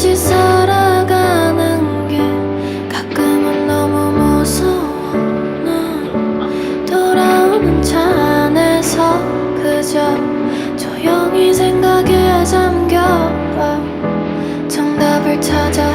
살아가는 게 가끔은 너무 무서워 난 돌아오는 차 에서 그저 조용히 생각에 잠겨봐 정답을 찾아